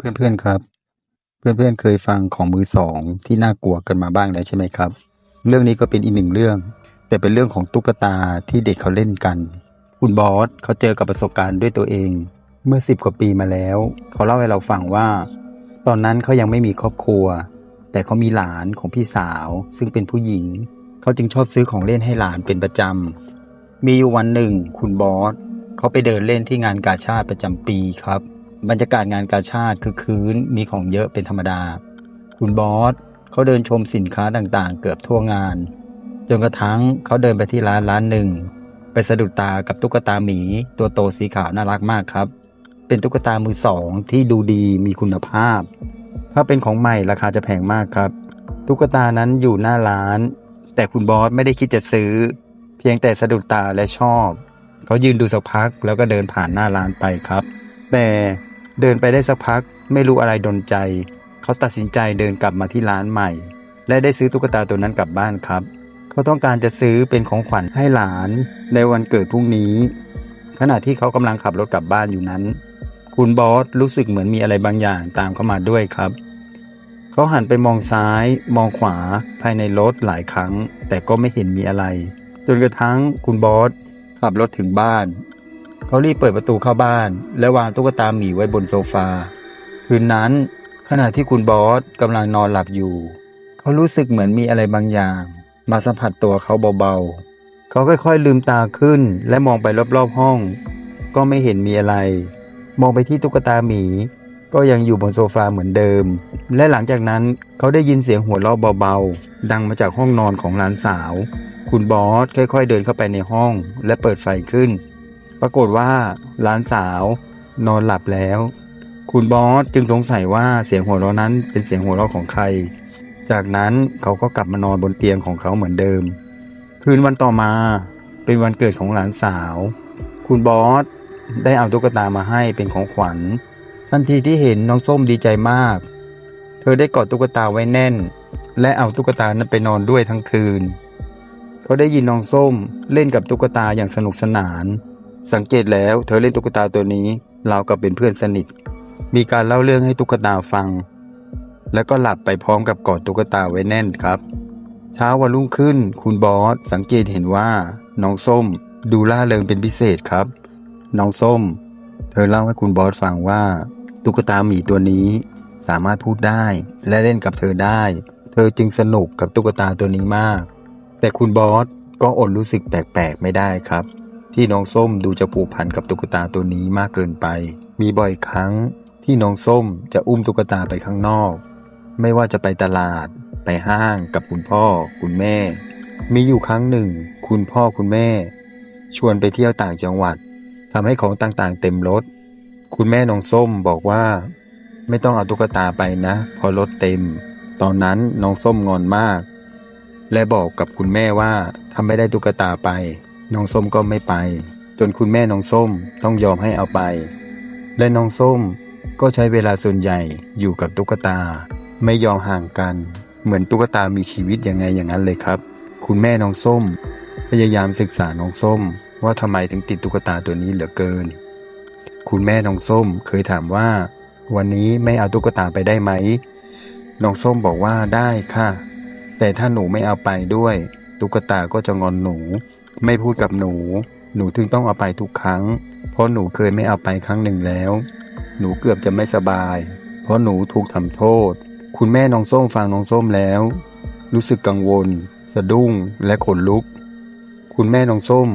เพื่อนๆครับ เพื่อนๆเคยฟังของมือสองที่น่ากลัวกันมาบ้างแล้วใช่ไหมครับ เรื่องนี้ก็เป็นอีกหนึ่งเรื่อง แต่เป็นเรื่องของตุ๊กตาที่เด็กเขาเล่นกัน คุณบอสเขาเจอกับประสบการณ์ด้วยตัวเอง เมื่อสิบกว่าปีมาแล้ว เขาเล่าให้เราฟังว่า ตอนนั้นเขายังไม่มีครอบครัว แต่เขามีหลานของพี่สาว ซึ่งเป็นผู้หญิง เขาจึงชอบซื้อของเล่นให้หลานเป็นประจำมีอยู่วันหนึ่ง คุณบอสเขาไปเดินเล่นที่งานกาชาติประจำปีครับ บรรยากาศงานกาชาติคือคืนมีของเยอะเป็นธรรมดา คุณบอสเขาเดินชมสินค้าต่างๆ เกือบทั่วงาน จนกระทั่งเขาเดินไปที่ร้านร้านหนึ่ง ไปสะดุดตากับตุ๊กตาหมี ตัวโตสีขาวน่ารักมากครับ เป็นตุ๊กตามือสองที่ดูดีมีคุณภาพ ถ้าเป็นของใหม่ราคาจะแพงมากครับ ตุ๊กตานั้นอยู่หน้าร้าน แต่คุณบอสไม่ได้คิดจะซื้อ เพียงแต่สะดุดตาและชอบ เขายืนดูสักพักแล้วก็เดินผ่านหน้าร้านไปครับ แต่ เดินไปได้สักพักไม่รู้อะไรดนใจ เขาตัดสินใจเดินกลับมาที่ร้านใหม่ และได้ซื้อตุ๊กตาตัวนั้นกลับบ้านครับ เขาต้องการจะซื้อเป็นของขวัญให้หลาน ในวันเกิดพรุ่งนี้ ขณะที่เขากำลังขับรถกลับบ้านอยู่นั้น คุณบอสรู้สึกเหมือนมีอะไรบางอย่างตามเข้ามาด้วยครับ เขาหันไปมองซ้าย มองขวา ภายในรถหลายครั้ง แต่ก็ไม่เห็นมีอะไร จนกระทั่งคุณบอสขับรถถึงบ้าน เขารีบเปิดประตูเข้าบ้าน และวางตุ๊กตาหมีไว้บนโซฟา คืนนั้น ขณะที่คุณบอสกำลังนอนหลับอยู่ เขารู้สึกเหมือนมีอะไรบางอย่าง มาสัมผัสตัวเขาเบาๆ เขาค่อยๆลืมตาขึ้นและมองไปรอบๆห้อง ก็ไม่เห็นมีอะไร มองไปที่ตุ๊กตาหมี ก็ยังอยู่บนโซฟาเหมือนเดิม และหลังจากนั้นเขาได้ยินเสียงหัวเราะเบาๆ ดังมาจากห้องนอนของหลานสาว คุณบอสค่อย ๆ เดินเข้าไปในห้องและเปิดไฟขึ้น ปรากฏว่าหลานสาวนอนหลับแล้ว คุณบอสจึงสงสัยว่าเสียงหัวเราะนั้นเป็นเสียงหัวเราะของใคร จากนั้นเขาก็กลับมานอนบนเตียงของเขาเหมือนเดิม คืนวันต่อมาเป็นวันเกิดของหลานสาว คุณบอสได้เอาตุ๊กตามาให้เป็นของขวัญ ทันทีที่เห็นน้องส้มดีใจมาก เธอได้กอดตุ๊กตาไว้แน่น และเอาตุ๊กตานั้นไปนอนด้วยทั้งคืนเขาได้ยินน้องส้มเล่นกับตุ๊กตาอย่างสนุกสนาน สังเกตแล้วเธอเล่นตุ๊กตาตัวนี้เรากับเป็นเพื่อนสนิท มีการเล่าเรื่องให้ตุ๊กตาฟัง แล้วก็หลับไปพร้อมกับกอดตุ๊กตาไว้แน่นครับ เช้าวันรุ่งขึ้นคุณบอสสังเกตเห็นว่า น้องส้มดูล่าเริงเป็นพิเศษครับ น้องส้ม เธอเล่าให้คุณบอสฟังว่า ตุ๊กตาหมีตัวนี้สามารถพูดได้และเล่นกับเธอได้ เธอจึงสนุกกับตุ๊กตาตัวนี้มาก แต่คุณบอสก็อดรู้สึกแปลกๆไม่ได้ครับ ที่น้องส้มดูจะผูกพันกับตุ๊กตาตัวนี้มากเกินไป มีบ่อยครั้งที่น้องส้มจะอุ้มตุ๊กตาไปข้างนอก ไม่ว่าจะไปตลาด ไปห้างกับคุณพ่อ คุณแม่ มีอยู่ครั้งหนึ่ง คุณพ่อคุณแม่ ชวนไปเที่ยวต่างจังหวัดทำให้ของต่างๆ เต็มรถ คุณแม่น้องส้มบอกว่า ไม่ต้องเอาตุ๊กตาไปนะเพอรถเต็ม ตอนนั้นน้องส้มงอนมาก และบอกกับคุณแม่ว่าถ้าไม่ได้ตุ๊กตาไป น้องส้มก็ไม่ไป จนคุณแม่น้องส้มต้องยอมให้เอาไป และน้องส้มก็ใช้เวลาส่วนใหญ่อยู่กับตุ๊กตา ไม่ยอมห่างกัน เหมือนตุ๊กตามีชีวิตยังไงอย่างนั้นเลยครับ คุณแม่น้องส้ม พยายามศึกษาน้องส้ม ว่าทำไมถึงติดตุ๊กตาตัวนี้เหลือเกิน คุณแม่น้องส้มเคยถามว่า วันนี้ไม่เอาตุ๊กตาไปได้ไหมน้องส้มบอกว่าได้ค่ะ แต่ถ้าหนูไม่เอาไปด้วย ตุ๊กตาก็จะงอนหนู ไม่พูดกับหนู หนูถึงต้องเอาไปทุกครั้ง เพราะหนูเคยไม่เอาไปครั้งหนึ่งแล้ว หนูเกือบจะไม่สบาย เพราะหนูถูกทำโทษ คุณแม่น้องส้มฟังน้องส้มแล้ว รู้สึกกังวล สะดุ้งและขนลุก คุณแม่น้องส้ม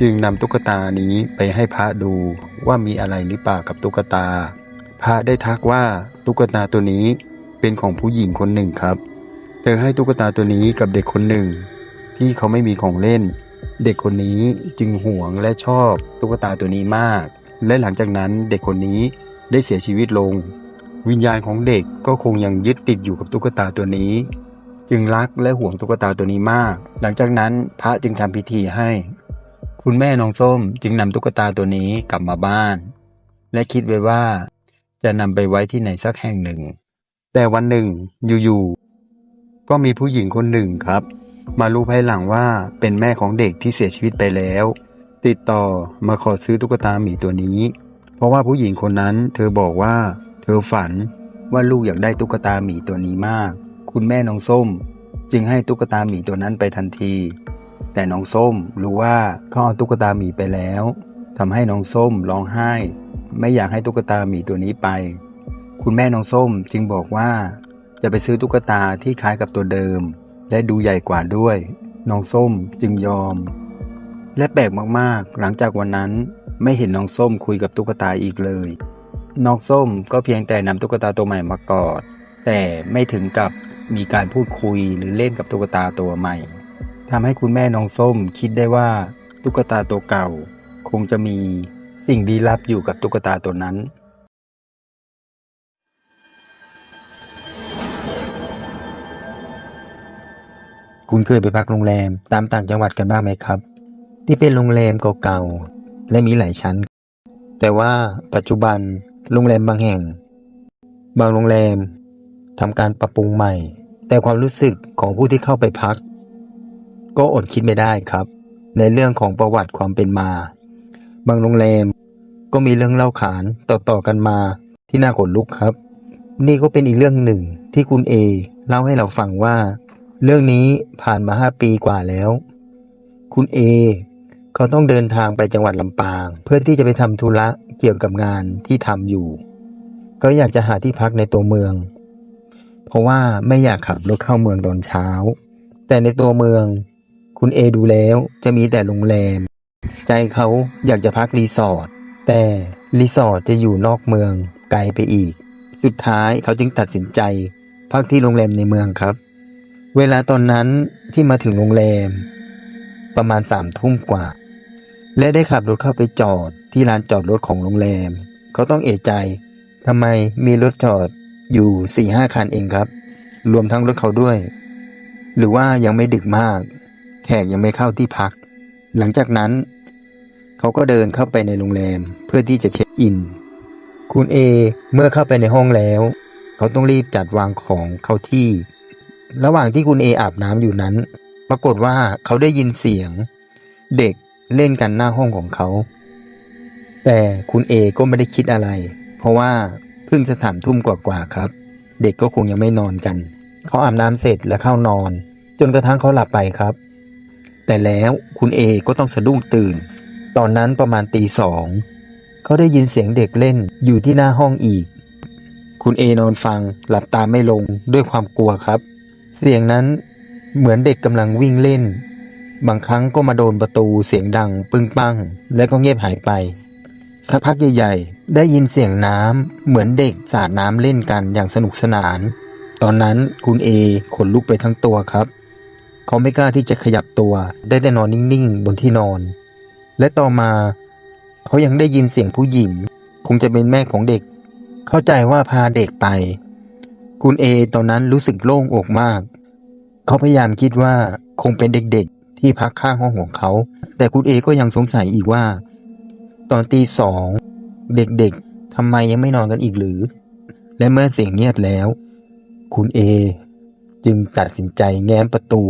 จึงนำตุ๊กตานี้ไปให้พระดูว่ามีอะไรหรือเปล่ากับตุ๊กตา พระได้ทักว่าตุ๊กตาตัวนี้เป็นของผู้หญิงคนหนึ่งครับ เธอให้ตุ๊กตาตัวนี้กับเด็กคนหนึ่ง ที่เขาไม่มีของเล่น เด็กคนนี้จึงหวงและชอบตุ๊กตาตัวนี้มาก และหลังจากนั้นเด็กคนนี้ได้เสียชีวิตลง วิญญาณของเด็กก็คงยังยึดติดอยู่กับตุ๊กตาตัวนี้ จึงรักและห่วงตุ๊กตาตัวนี้มาก หลังจากนั้นพระจึงทำพิธีให้ คุณแม่น้องส้มจึงนำตุ๊กตาตัวนี้กลับมาบ้าน และคิดไว้ว่า จะนำไปไว้ที่ไหนสักแห่งหนึ่ง แต่วันหนึ่งอยู่ๆก็มีผู้หญิงคนหนึ่งครับ มารู้ภายหลังว่าเป็นแม่ของเด็กที่เสียชีวิตไปแล้ว ติดต่อมาขอซื้อตุ๊กตาหมีตัวนี้ เพราะว่าผู้หญิงคนนั้น เธอบอกว่า เธอฝันว่าลูกอยากได้ตุ๊กตาหมีตัวนี้มาก คุณแม่น้องส้ม จึงให้ตุ๊กตาหมีตัวนั้นไปทันที แต่น้องส้มรู้ว่าเขาเอาตุ๊กตาหมีไปแล้วทำให้น้องส้มร้องไห้ ไม่อยากให้ตุ๊กตาหมีตัวนี้ไป คุณแม่น้องส้มจึงบอกว่า จะไปซื้อตุ๊กตาที่คล้ายกับตัวเดิม และดูใหญ่กว่าด้วย น้องส้มจึงยอม และแปลกมากๆ หลังจากวันนั้นไม่เห็นน้องส้มคุยกับตุ๊กตาอีกเลย น้องส้มก็เพียงแต่นำตุ๊กตาตัวใหม่มากอด แต่ไม่ถึงกับมีการพูดคุยหรือเล่นกับตุ๊กตาตัวใหม่ทำให้คุณแม่น้องส้มคิดได้ว่าตุ๊กตาตัวเก่า คงจะมีสิ่งลี้ลับอยู่กับตุ๊กตาตัวนั้น คุณเคยไปพักโรงแรมตามต่างจังหวัดกันบ้างไหมครับ ที่เป็นโรงแรมเก่าๆและมีหลายชั้น แต่ว่าปัจจุบันโรงแรมบางแห่ง บางโรงแรมทำการปรับปรุงใหม่ แต่ความรู้สึกของผู้ที่เข้าไปพัก ก็อดคิดไม่ได้ครับ ในเรื่องของประวัติความเป็นมา บางโรงแรมก็มีเรื่องเล่าขานต่อๆกันมาที่น่าขนลุกครับ นี่ก็เป็นอีกเรื่องหนึ่งที่คุณเอเล่าให้เราฟังว่า เรื่องนี้ผ่านมาห้าปีกว่าแล้ว คุณเอเขาต้องเดินทางไปจังหวัดลำปาง เพื่อที่จะไปทำธุระเกี่ยวกับงานที่ทำอยู่ ก็อยากจะหาที่พักในตัวเมือง เพราะว่าไม่อยากขับรถเข้าเมืองตอนเช้า แต่ในตัวเมือง คุณเอดูแล้วจะมีแต่โรงแรม ใจเขาอยากจะพักรีสอร์ทแต่รีสอร์ทจะอยู่นอกเมืองไกลไปอีก สุดท้ายเขาจึงตัดสินใจ พักที่โรงแรมในเมืองครับ เวลาตอนนั้นที่มาถึงโรงแรม ประมาณสามทุ่มกว่า และได้ขับรถเข้าไปจอดที่ลานจอดรถของโรงแรม เขาต้องเอะใจทำไมมีรถจอดอยู่สี่ห้าคันเองครับ รวมทั้งรถเขาด้วย หรือว่ายังไม่ดึกมาก แขกยังไม่เข้าที่พัก หลังจากนั้น เขาก็เดินเข้าไปในโรงแรมเพื่อที่จะเช็คอิน คุณเอเมื่อเข้าไปในห้องแล้ว เขาต้องรีบจัดวางของเข้าที่ ระหว่างที่คุณเออาบน้ำอยู่นั้น ปรากฏว่าเขาได้ยินเสียง เด็กเล่นกันหน้าห้องของเขา แต่คุณเอก็ไม่ได้คิดอะไร เพราะว่าเพิ่งจะสามทุ่มกว่าๆครับ เด็กก็คงยังไม่นอนกัน เขาอาบน้ำเสร็จแล้วเข้านอน จนกระทั่งเขาหลับไปครับ แต่แล้วคุณเอก็ต้องสะดุ้งตื่น ตอนนั้นประมาณตีสองเขาได้ยินเสียงเด็กเล่นอยู่ที่หน้าห้องอีก คุณเอนอนฟังหลับตาไม่ลงด้วยความกลัวครับ เสียงนั้นเหมือนเด็กกำลังวิ่งเล่น บางครั้งก็มาโดนประตูเสียงดัง ปึ้งปัง แล้วก็เงียบหายไป สักพักใหญ่ๆ ได้ยินเสียงน้ำเหมือนเด็กสาดน้ำเล่นกันอย่างสนุกสนาน ตอนนั้นคุณเอขนลุกไปทั้งตัวครับ เขาไม่กล้าที่จะขยับตัว ได้แต่นอนนิ่งๆ บนที่นอน และต่อมา เขายังได้ยินเสียงผู้หญิง คงจะเป็นแม่ของเด็ก เข้าใจว่าพาเด็กไป คุณเอตอนนั้นรู้สึกโล่งอกมาก เขาพยายามคิดว่าคงเป็นเด็กๆ ที่พักข้างห้องของเขา แต่คุณเอก็ยังสงสัยอีกว่า ตอนตีสองเด็กๆทำไมยังไม่นอนกันอีกหรือ และเมื่อเสียงเงียบแล้ว คุณเอจึงตัดสินใจแง้มประตู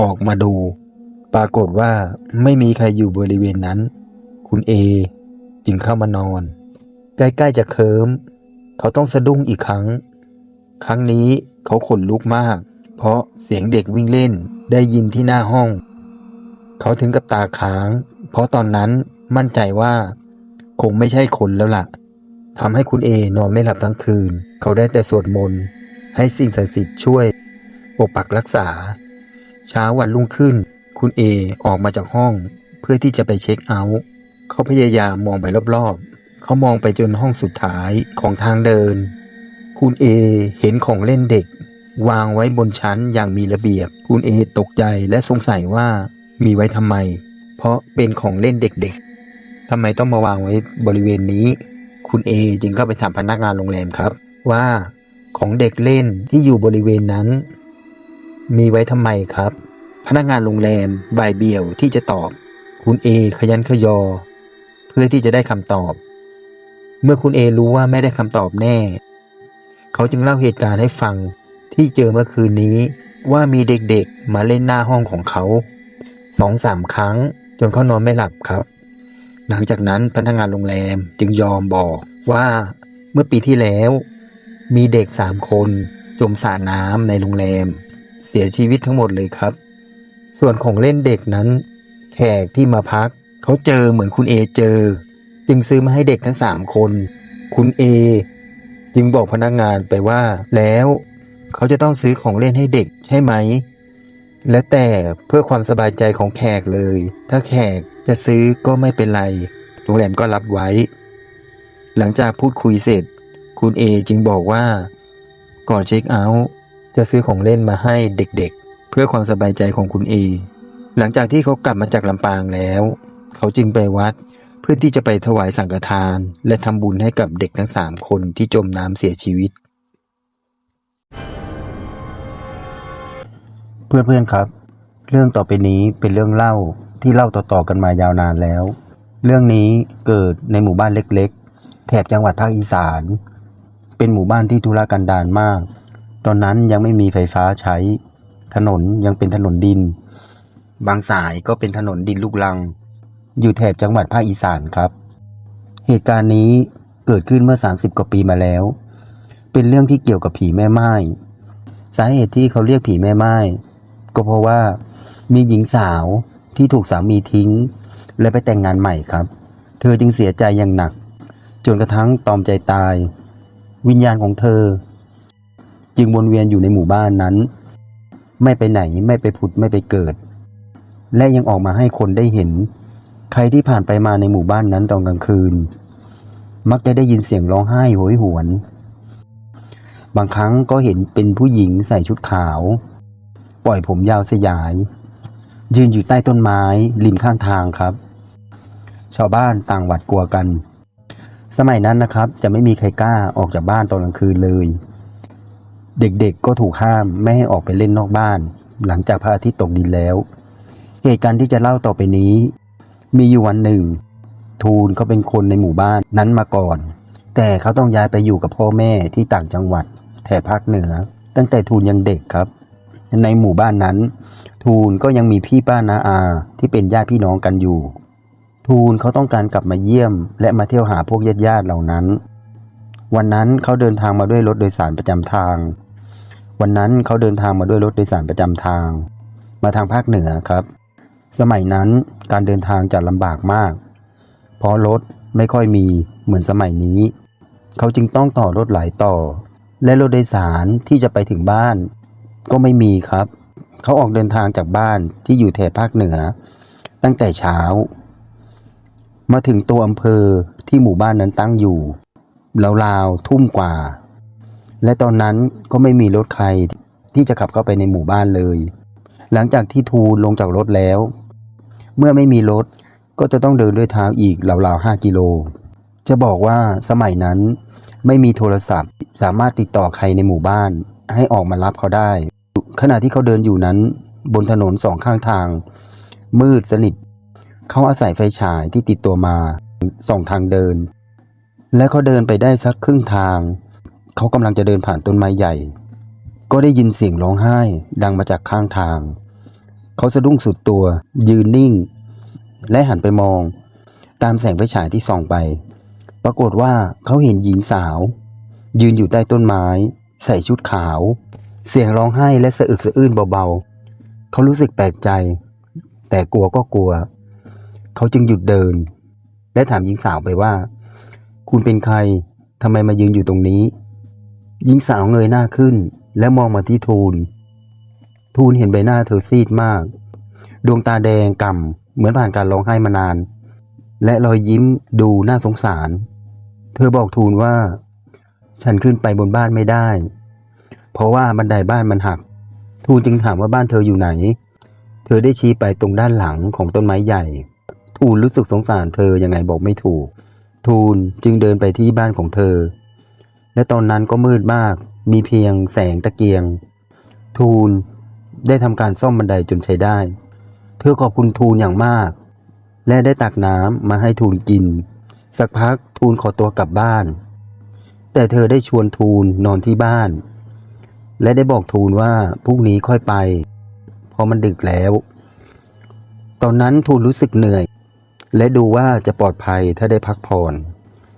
ออกมาดู ปรากฏว่าไม่มีใครอยู่บริเวณนั้น คุณเอจึงเข้ามานอน ใกล้ๆจะเคิมเขาต้องสะดุ้งอีกครั้ง ครั้งนี้เขาขนลุกมาก เพราะเสียงเด็กวิ่งเล่นได้ยินที่หน้าห้อง เขาถึงกับตาค้าง เพราะตอนนั้นมั่นใจว่า คงไม่ใช่คนแล้วล่ะทำให้คุณเอนอนไม่หลับทั้งคืน เขาได้แต่สวดมนต์ให้สิ่งศักดิ์สิทธิ์ช่วยปกปักรักษา เช้าวันรุ่งขึ้น คุณเอออกมาจากห้องเพื่อที่จะไปเช็คเอาท์เขาพยายามมองไปรอบๆ เขามองไปจนห้องสุดท้ายของทางเดิน คุณเอเห็นของเล่นเด็ก วางไว้บนชั้นอย่างมีระเบียบ คุณเอตกใจและสงสัยว่ามีไว้ทำไม เพราะเป็นของเล่นเด็กๆทำไมต้องมาวางไว้บริเวณนี้ คุณเอจึงเข้าไปถามพนักงานโรงแรมครับ ว่าของเด็กเล่นที่อยู่บริเวณนั้น มีไว้ทำไมครับ พนักงานโรงแรมบ่ายเบี่ยวที่จะตอบ คุณเอขยันขยอ เพื่อที่จะได้คำตอบ เมื่อคุณเอรู้ว่าไม่ได้คำตอบแน่ เขาจึงเล่าเหตุการณ์ให้ฟังที่เจอเมื่อคืนนี้ว่ามีเด็กๆมาเล่นหน้าห้องของเขาสองสามครั้ง จนเขานอนไม่หลับครับ หลังจากนั้นพนักงานโรงแรมจึงยอมบอกว่าเมื่อปีที่แล้ว มีเด็กสามคน จมสระน้ำในโรงแรม เสียชีวิตทั้งหมดเลยครับ ส่วนของเล่นเด็กนั้น แขกที่มาพัก เขาเจอเหมือนคุณเอเจอ จึงซื้อมาให้เด็กทั้งสามคน คุณเอ จึงบอกพนักงานไปว่า แล้วเขาจะต้องซื้อของเล่นให้เด็กใช่ไหม และแต่เพื่อความสบายใจของแขกเลย ถ้าแขกจะซื้อก็ไม่เป็นไรโรงแรมก็รับไว้ หลังจากพูดคุยเสร็จ คุณเอจึงบอกว่า ก่อนเช็คเอาท์จะซื้อของเล่นมาให้เด็กๆ เพื่อความสบายใจของคุณเอหลังจากที่เขากลับมาจากลำปางแล้ว เขาจึงไปวัด เพื่อที่จะไปถวายสังฆทาน และทำบุญให้กับเด็กทั้งสามคนที่จมน้ำเสียชีวิต เพื่อนๆครับ เรื่องต่อไปนี้เป็นเรื่องเล่าที่เล่าต่อๆกันมายาวนานแล้ว เรื่องนี้เกิดในหมู่บ้านเล็กๆ แถบจังหวัดภาคอีสาน เป็นหมู่บ้านที่ธุรกันดารมาก ตอนนั้นยังไม่มีไฟฟ้าใช้ ถนนยังเป็นถนนดิน บางสายก็เป็นถนนดินลูกลัง อยู่แถบจังหวัดภาคอีสานครับ เหตุการณ์นี้เกิดขึ้นเมื่อ 30 กว่าปีมาแล้ว เป็นเรื่องที่เกี่ยวกับผีแม่ไม้สาเหตุที่เขาเรียกผีแม่ไม้ก็เพราะว่ามีหญิงสาวที่ถูกสามีทิ้ง และไปแต่งงานใหม่ครับ เธอจึงเสียใจอย่างหนัก จนกระทั่งตอมใจตาย วิญญาณของเธอ จึงวนเวียนอยู่ในหมู่บ้านนั้น ไม่ไปไหนไม่ไปผุดไม่ไปเกิด และยังออกมาให้คนได้เห็น ใครที่ผ่านไปมาในหมู่บ้านนั้นตอนกลางคืน มักจะได้ยินเสียงร้องไห้โหยหวน บางครั้งก็เห็นเป็นผู้หญิงใส่ชุดขาว ปล่อยผมยาวสยาย ยืนอยู่ใต้ต้นไม้ริมข้างทางครับ ชาวบ้านต่างหวาดกลัวกัน สมัยนั้นนะครับ จะไม่มีใครกล้าออกจากบ้านตอนกลางคืนเลย เด็กๆก็ถูกห้ามไม่ให้ออกไปเล่นนอกบ้าน หลังจากพระอาทิตย์ตกดินแล้ว เหตุการณ์ที่จะเล่าต่อไปนี้ มีอยู่วันหนึ่ง ทูลเขาเป็นคนในหมู่บ้านนั้นมาก่อน แต่เขาต้องย้ายไปอยู่กับพ่อแม่ที่ต่างจังหวัดแถบภาคเหนือ ตั้งแต่ทูลยังเด็กครับ ในหมู่บ้านนั้น ทูลก็ยังมีพี่ป้านาอาที่เป็นญาติพี่น้องกันอยู่ ทูลเขาต้องการกลับมาเยี่ยม และมาเที่ยวหาพวกญาติญาติเหล่านั้น วันนั้นเขาเดินทางมาด้วยรถโดยสารประจำทาง วันนั้นเขาเดินทางมาด้วยรถโดยสารประจำทาง มาทางภาคเหนือครับ สมัยนั้นการเดินทางจะลำบากมาก เพราะรถไม่ค่อยมีเหมือนสมัยนี้ เขาจึงต้องต่อรถหลายต่อ และรถโดยสารที่จะไปถึงบ้าน ก็ไม่มีครับ เขาออกเดินทางจากบ้านที่อยู่แถบภาคเหนือ ตั้งแต่เช้า มาถึงตัวอำเภอที่หมู่บ้านนั้นตั้งอยู่ราวๆทุ่มกว่า และตอนนั้นก็ไม่มีรถใครที่จะขับเข้าไปในหมู่บ้านเลย หลังจากที่ทูลลงจากรถแล้ว เมื่อไม่มีรถก็จะต้องเดินด้วยเท้าอีกราวๆห้ากิโล จะบอกว่าสมัยนั้นไม่มีโทรศัพท์ สามารถติดต่อใครในหมู่บ้าน ให้ออกมารับเขาได้ ขณะที่เขาเดินอยู่นั้น บนถนนสองข้างทาง มืดสนิท เขาอาศัยไฟฉายที่ติดตัวมาส่องทางเดิน และเขาเดินไปได้สักครึ่งทาง เขากำลังจะเดินผ่านต้นไม้ใหญ่ ก็ได้ยินเสียงร้องไห้ดังมาจากข้างทาง เขาสะดุ้งสุดตัว ยืนนิ่ง และหันไปมอง ตามแสงไฟฉายที่ส่องไป ปรากฏว่าเขาเห็นหญิงสาว ยืนอยู่ใต้ต้นไม้ ใส่ชุดขาว เสียงร้องไห้และสะอึกสะอื้นเบาๆ เขารู้สึกแปลกใจ แต่กลัวก็กลัว เขาจึงหยุดเดิน และถามหญิงสาวไปว่า คุณเป็นใครทำไมมายืนอยู่ตรงนี้ หญิงสาวเงยหน้าขึ้น และมองมาที่ทูล ทูลเห็นใบหน้าเธอซีดมาก ดวงตาแดงก่ำเหมือนผ่านการร้องไห้มานาน และรอยยิ้มดูน่าสงสาร เธอบอกทูลว่า ฉันขึ้นไปบนบ้านไม่ได้ เพราะว่าบันไดบ้านมันหัก ทูลจึงถามว่าบ้านเธออยู่ไหน เธอได้ชี้ไปตรงด้านหลังของต้นไม้ใหญ่ ทูลรู้สึกสงสารเธอยังไงบอกไม่ถูก ทูลจึงเดินไปที่บ้านของเธอ และตอนนั้นก็มืดมาก มีเพียงแสงตะเกียง ทูล ได้ทำการซ่อมบันไดจนใช้ได้ เธอขอบคุณทูลอย่างมาก และได้ตักน้ำมาให้ทูลกิน สักพักทูลขอตัวกลับบ้าน แต่เธอได้ชวนทูลนอนที่บ้าน และได้บอกทูลว่าพรุ่งนี้ค่อยไปพราะมันดึกแล้ว ตอนนั้นทูลรู้สึกเหนื่อย และดูว่าจะปลอดภัยถ้าได้พักผ่อน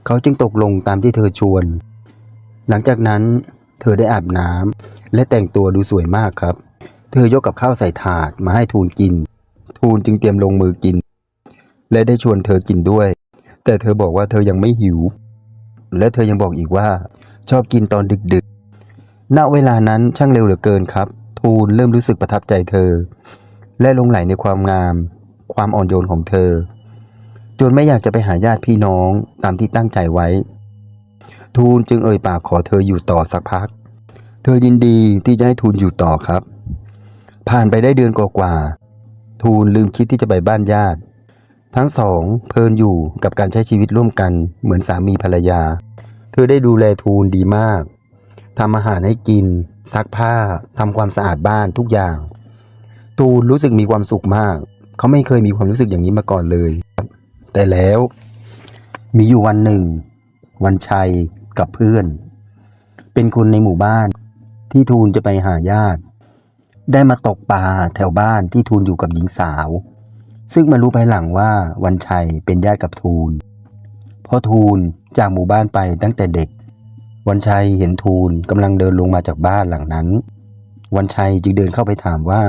เขาจึงตกลงตามที่เธอชวน หลังจากนั้นเธอได้อาบน้ำและแต่งตัวดูสวยมากครับ เธอยกกับข้าวใส่ถาดมาให้ทูลกิน ทูลจึงเตรียมลงมือกิน และได้ชวนเธอกินด้วย แต่เธอบอกว่าเธอยังไม่หิว และเธอยังบอกอีกว่า ชอบกินตอนดึกๆ ณเวลานั้นช่างเร็วเหลือเกินครับ ทูลเริ่มรู้สึกประทับใจเธอ และลงไหลในความงาม ความอ่อนโยนของเธอ จนไม่อยากจะไปหาญาติพี่น้องตามที่ตั้งใจไว้ ทูลจึงเอ่ยปากขอเธออยู่ต่อสักพัก เธอยินดีที่จะให้ทูลอยู่ต่อครับ ผ่านไปได้เดือนกว่าๆทูลลืมคิดที่จะไปบ้านญาติ ทั้งสองเพลินอยู่กับการใช้ชีวิตร่วมกันเหมือนสามีภรรยา เธอได้ดูแลทูลดีมากทำอาหารให้กิน ซักผ้าทำความสะอาดบ้านทุกอย่างทูลรู้สึกมีความสุขมาก เขาไม่เคยมีความรู้สึกอย่างนี้มาก่อนเลย แต่แล้ว มีอยู่วันหนึ่ง วันชัยกับเพื่อน เป็นคนในหมู่บ้านที่ทูลจะไปหาญาติ ได้มาตกปลาแถวบ้านที่ทูลอยู่กับหญิงสาว ซึ่งมารู้ภายหลังว่าวันชัยเป็นญาติกับทูลพราะทูลจากหมู่บ้านไปตั้งแต่เด็ก วันชัยเห็นทูลกำลังเดินลงมาจากบ้านหลังนั้น วันชัยจึงเดินเข้าไปถามว่า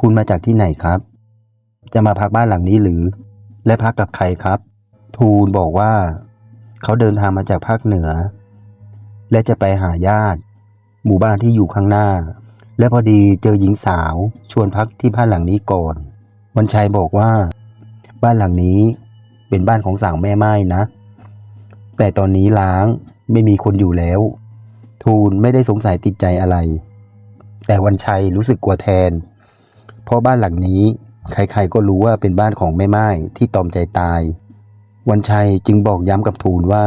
คุณมาจากที่ไหนครับ จะมาพักบ้านหลังนี้หรือ และพักกับใครครับ ทูลบอกว่า เขาเดินทางมาจากภาคเหนือ และจะไปหาญาติ หมู่บ้านที่อยู่ข้างหน้า และพอดีเจอหญิงสาวชวนพักที่บ้านหลังนี้ก่อน วันชัยบอกว่า บ้านหลังนี้เป็นบ้านของสาวแม่ไม้นะ แต่ตอนนี้ล้างไม่มีคนอยู่แล้ว ทูลไม่ได้สงสัยติดใจอะไร แต่วันชัยรู้สึกกลัวแทน เพราะบ้านหลังนี้ใครๆก็รู้ว่าเป็นบ้านของแม่ไม้ที่ตอมใจตาย วันชัยจึงบอกย้ำกับทูลว่า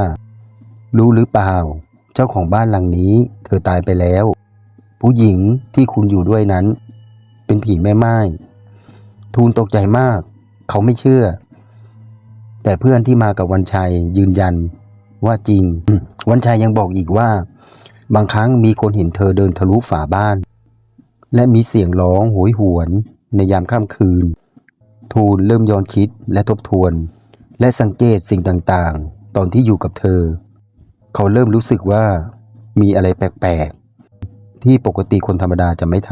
รู้หรือเปล่า เจ้าของบ้านหลังนี้เธอตายไปแล้ว ผู้หญิงที่คุณอยู่ด้วยนั้น เป็นผีแม่ไม้ทูลตกใจมาก เขาไม่เชื่อ แต่เพื่อนที่มากับวันชัยยืนยันว่าจริง วันชัยยังบอกอีกว่า บางครั้งมีคนเห็นเธอเดินทะลุฝาบ้าน และมีเสียงร้องโหยหวนในยามค่ำคืน ทูลเริ่มย้อนคิดและทบทวน และสังเกตสิ่งต่างๆ ตอนที่อยู่กับเธอ เขาเริ่มรู้สึกว่ามีอะไรแปลกๆ ที่ปกติคนธรรมดาจะไม่ท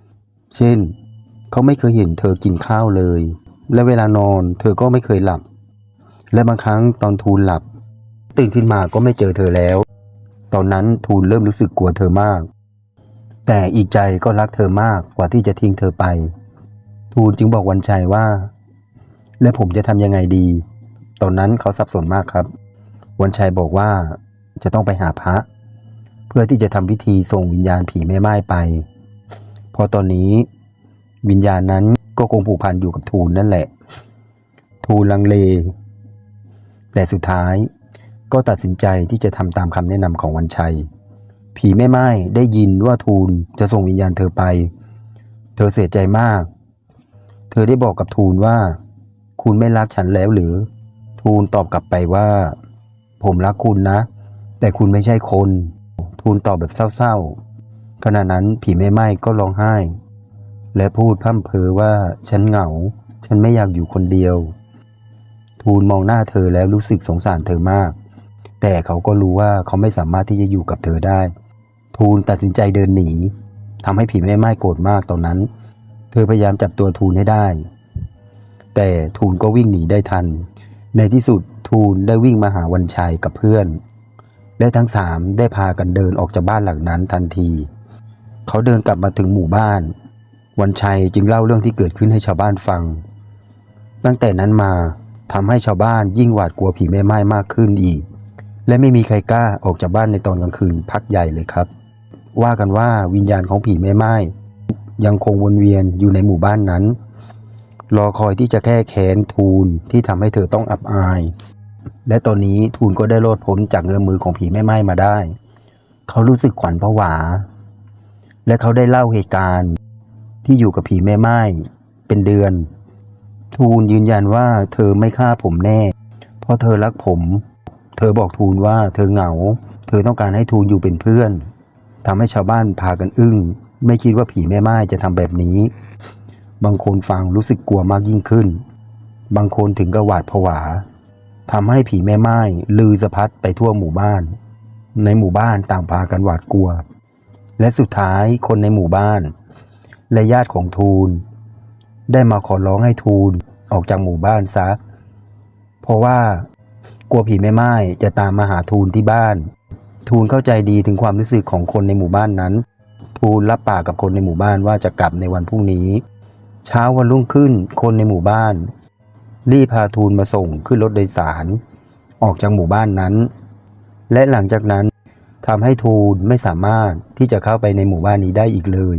ำเช่น เขาไม่เคยเห็นเธอกินข้าวเลย และเวลานอนเธอก็ไม่เคยหลับ และบางครั้งตอนทูลหลับ ตื่นขึ้นมาก็ไม่เจอเธอแล้ว ตอนนั้นทูลเริ่มรู้สึกกลัวเธอมาก แต่อีกใจก็รักเธอมากกว่าที่จะทิ้งเธอไป ทูลจึงบอกวันชัยว่า และผมจะทำยังไงดี ตอนนั้นเขาสับสนมากครับ วันชัยบอกว่าจะต้องไปหาพระ พื่อที่จะทำพิธีส่งวิญญาณผีแม่ไม้ไป เพราะตอนนี้วิญญาณนั้นก็คงผูกพันอยู่กับทูลนั่นแหละ ทูลลังเล แต่สุดท้ายก็ตัดสินใจที่จะทำตามคำแนะนำของวันชัย ผีแม่ไม้ได้ยินว่าทูลจะส่งวิญญาณเธอไป เธอเสียใจมาก เธอได้บอกกับทูลว่า คุณไม่รักฉันแล้วหรือ ทูลตอบกลับไปว่า ผมรักคุณนะ แต่คุณไม่ใช่คน ทูลตอบแบบเศร้าๆ ขณะนั้นผีแม่ไม้ก็ร้องไห้ และพูดพร่ำเพ้อว่าฉันเหงา ฉันไม่อยากอยู่คนเดียว ทูลมองหน้าเธอแล้วรู้สึกสงสารเธอมาก แต่เขาก็รู้ว่าเขาไม่สามารถที่จะอยู่กับเธอได้ ทูลตัดสินใจเดินหนีทำให้ผีแม่ไม้โกรธมากตอนนั้น เธอพยายามจับตัวทูลให้ได้ แต่ทูลก็วิ่งหนีได้ทัน ในที่สุดทูลได้วิ่งมาหาวันชัยกับเพื่อน และทั้งสามได้พากันเดินออกจากบ้านหลังนั้นทันที เขาเดินกลับมาถึงหมู่บ้าน วันชัยจึงเล่าเรื่องที่เกิดขึ้นให้ชาวบ้านฟัง ตั้งแต่นั้นมาทำให้ชาวบ้านยิ่งหวาดกลัวผีแม่ไม้มากขึ้นอีก และไม่มีใครกล้าออกจากบ้านในตอนกลางคืนพักใหญ่เลยครับ ว่ากันว่าวิญญาณของผีแม่ไม้ยังคงวนเวียนอยู่ในหมู่บ้านนั้น รอคอยที่จะแก้แค้นทูลที่ทำให้เธอต้องอับอาย และตอนนี้ทูลก็ได้รอดพ้นจากเงื้อมือของผีแม่ไม้มาได้ เขารู้สึกขวัญผวา และเขาได้เล่าเหตุการณ์ที่อยู่กับผีแม่ไม้เป็นเดือน ทูลยืนยันว่าเธอไม่ฆ่าผมแน่ เพราะเธอรักผม เธอบอกทูลว่าเธอเหงา เธอต้องการให้ทูลอยู่เป็นเพื่อนทำให้ชาวบ้านพากันอึ้ง ไม่คิดว่าผีแม่ไม้จะทำแบบนี้ บางคนฟังรู้สึกกลัวมากยิ่งขึ้น บางคนถึงกับหวาดผวา ทำให้ผีแม่ไม้ลือสะพัดไปทั่วหมู่บ้าน ในหมู่บ้านต่างพากันหวาดกลัว และสุดท้ายคนในหมู่บ้าน และญาติของทูล ได้มาขอร้องให้ทูลออกจากหมู่บ้านซะ เพราะว่ากลัวผีแม่ไม้จะตามมาหาทูลที่บ้าน ทูลเข้าใจดีถึงความรู้สึกของคนในหมู่บ้านนั้น ทูลรับปากกับคนในหมู่บ้านว่าจะกลับในวันพรุ่งนี้ เช้าวันรุ่งขึ้นคนในหมู่บ้าน รีบพาทูลมาส่งขึ้นรถโดยสาร ออกจากหมู่บ้านนั้น และหลังจากนั้นทำให้ทูลไม่สามารถที่จะเข้าไปในหมู่บ้านนี้ได้อีกเลย